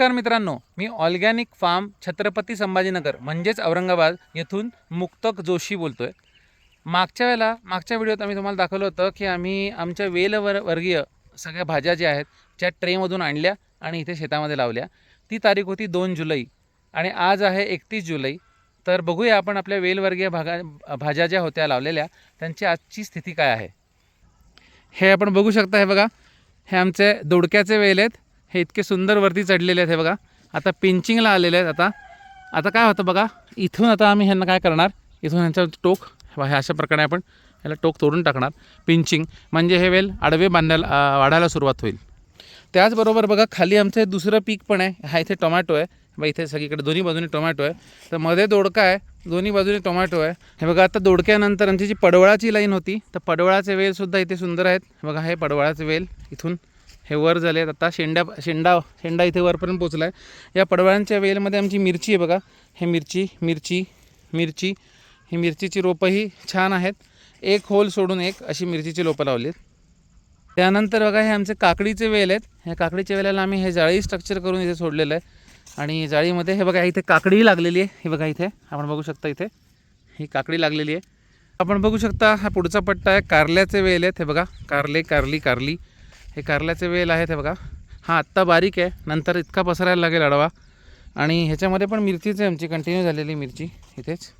नमस्कार मित्रांनो मी ऑर्गॅनिक फार्म छत्रपती संभाजीनगर म्हणजेच औरंगाबाद येथून मुक्तक जोशी बोलतो आहे मागच्या वेळेला मागच्या व्हिडिओत आम्ही तुम्हाला दाखवलं होतं की आम्ही आमच्या वेलवर वर्गीय सगळ्या भाज्या ज्या आहेत त्या ट्रेमधून आणल्या आणि इथे शेतामध्ये लावल्या. ती तारीख होती दोन जुलै आणि आज आहे एकतीस जुलै. तर बघूया आपण आपल्या वेलवर्गीय भागा भाज्या ज्या होत्या लावलेल्या त्यांची आजची स्थिती काय आहे. हे आपण बघू शकता हे बघा. हे आमचे दोडक्याचे वेल आहेत. हे इतके सुंदर वरती चढलेले आहेत हे बघा. आता पिंचिंगला आलेले आहेत आता. आता काय होतं बघा इथून आता आम्ही ह्यांना काय करणार? इथून ह्यांचा टोक हे अशा प्रकारे आपण ह्याला टोक तोडून टाकणार. पिंचिंग म्हणजे हे वेल आडवे बांधायला वाढायला सुरुवात होईल. त्याचबरोबर बघा खाली आमचं दुसरं पीक पण आहे. हा इथे टोमॅटो आहे. बघा इथे सगळीकडे दोन्ही बाजूनी टोमॅटो आहे. तर मध्ये दोडका आहे. दोन्ही बाजूनी टोमॅटो आहे. हे बघा आता दोडक्यानंतर आमची जी पडवळाची लाईन होती तर पडवळाचे वेलसुद्धा इथे सुंदर आहेत. बघा हे पडवळाचे वेल इथून हे वर झाले. आहेत आता शेंड्या शेंडा शेंडा इथे वरपर्यंत पोचला आहे या पडवळांच्या वेलमध्ये आमची मिरची आहे बघा. हे मिरची मिरची मिरची. ही मिरचीची रोपंही छान आहेत. एक होल सोडून एक अशी मिरचीची रोपं लावली आहेत त्यानंतर बघा हे आमचे काकडीचे वेल आहेत. ह्या काकडीच्या वेलाला आम्ही हे जाळी स्ट्रक्चर करून इथे सोडलेलं आहे. आणि जाळीमध्ये हे बघा इथे काकडीही लागलेली आहे. हे बघा इथे. आपण बघू शकता इथे. ही काकडी लागलेली आहे. आपण बघू शकता हा पुढचा पट्टा आहे. कारल्याचे वेल आहेत. हे बघा कारले कारली कारली. हे कारल्याचे वेल आहेत हे बघा. हा आत्ता बारीक आहे. नंतर इतका पसरायला लागेल अडवा आणि ह्याच्यामध्ये पण मिरचीच आहे आमची. कंटिन्यू झालेली मिरची इथेच.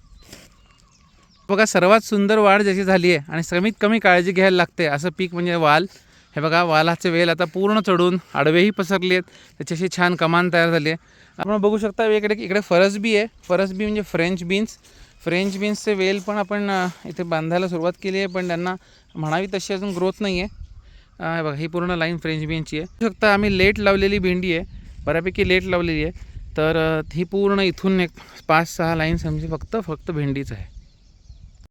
बघा सर्वात सुंदर वाढ ज्याची झाली आहे आणि कमीत कमी काळजी घ्यायला लागते असं पीक म्हणजे वाल. हे बघा वालाचे वेल आता पूर्ण चढून आडवेही पसरले आहेत. त्याच्याशी छान कमान तयार झाली आहे. आपण बघू शकता इकडे इकडे फरसबी आहे. फरसबी म्हणजे फ्रेंच बीन्स फ्रेंच बीन्सचे वेल पण आपण इथे बांधायला सुरुवात केली आहे पण त्यांना म्हणावी तशी अजून ग्रोथ नाही आहे हे बघा ही पूर्ण लाईन फ्रेंच बीनची आहे. बघू शकता आम्ही लेट लावलेली भेंडी आहे. बऱ्यापैकी लेट लावलेली आहे. तर ही पूर्ण इथून एक पाच सहा लाईन समजी फक्त फक्त भेंडीच आहे.